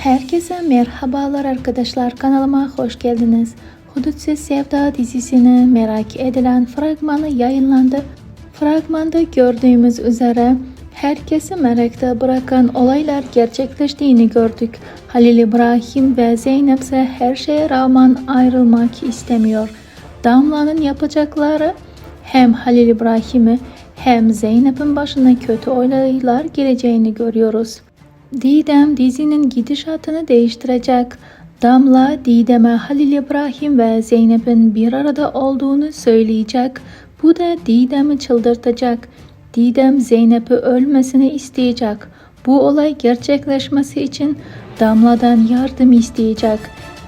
Herkese merhabalar arkadaşlar kanalıma hoş geldiniz. Hudutsiz Sevda dizisini merak edilen fragmanı yayınlandı. Fragmanda gördüğümüz üzere herkesi merakta bırakan olaylar gerçekleştiğini gördük. Halil İbrahim ve Zeynep ise her şeye rağmen ayrılmak istemiyor. Damla'nın yapacakları hem Halil İbrahim'i hem Zeynep'in başına kötü olaylar geleceğini görüyoruz. Didem dizinin gidişatını değiştirecek. Damla Didem'e Halil İbrahim ve Zeynep'in bir arada olduğunu söyleyecek. Bu da Didem'i çıldırtacak. Didem Zeynep'i ölmesini isteyecek. Bu olay gerçekleşmesi için Damla'dan yardım isteyecek.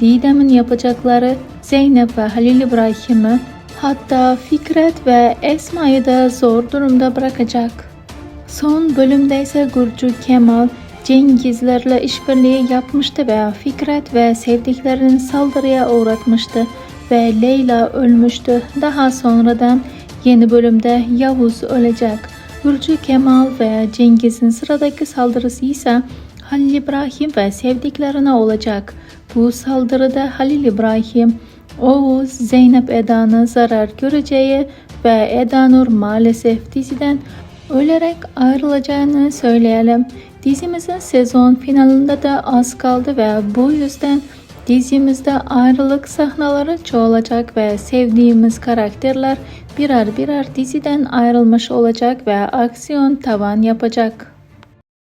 Didem'in yapacakları Zeynep ve Halil İbrahim'i hatta Fikret ve Esma'yı da zor durumda bırakacak. Son bölümde ise Gurcu Kemal Cengizlerle işbirliği yapmıştı ve Fikret ve sevdiklerini saldırıya uğratmıştı ve Leyla ölmüştü. Daha sonradan yeni bölümde Yavuz ölecek. Gurcu Kemal ve Cengiz'in sıradaki saldırısı ise Halil İbrahim ve sevdiklerine olacak. Bu saldırıda Halil İbrahim, Oğuz, Zeynep Eda'nın zarar göreceği ve Eda Nur maalesef diziden ölerek ayrılacağını söyleyelim. Dizimizin sezon finalinde de az kaldı ve bu yüzden dizimizde ayrılık sahneleri çoğalacak ve sevdiğimiz karakterler birer birer diziden ayrılmış olacak ve aksiyon tavan yapacak.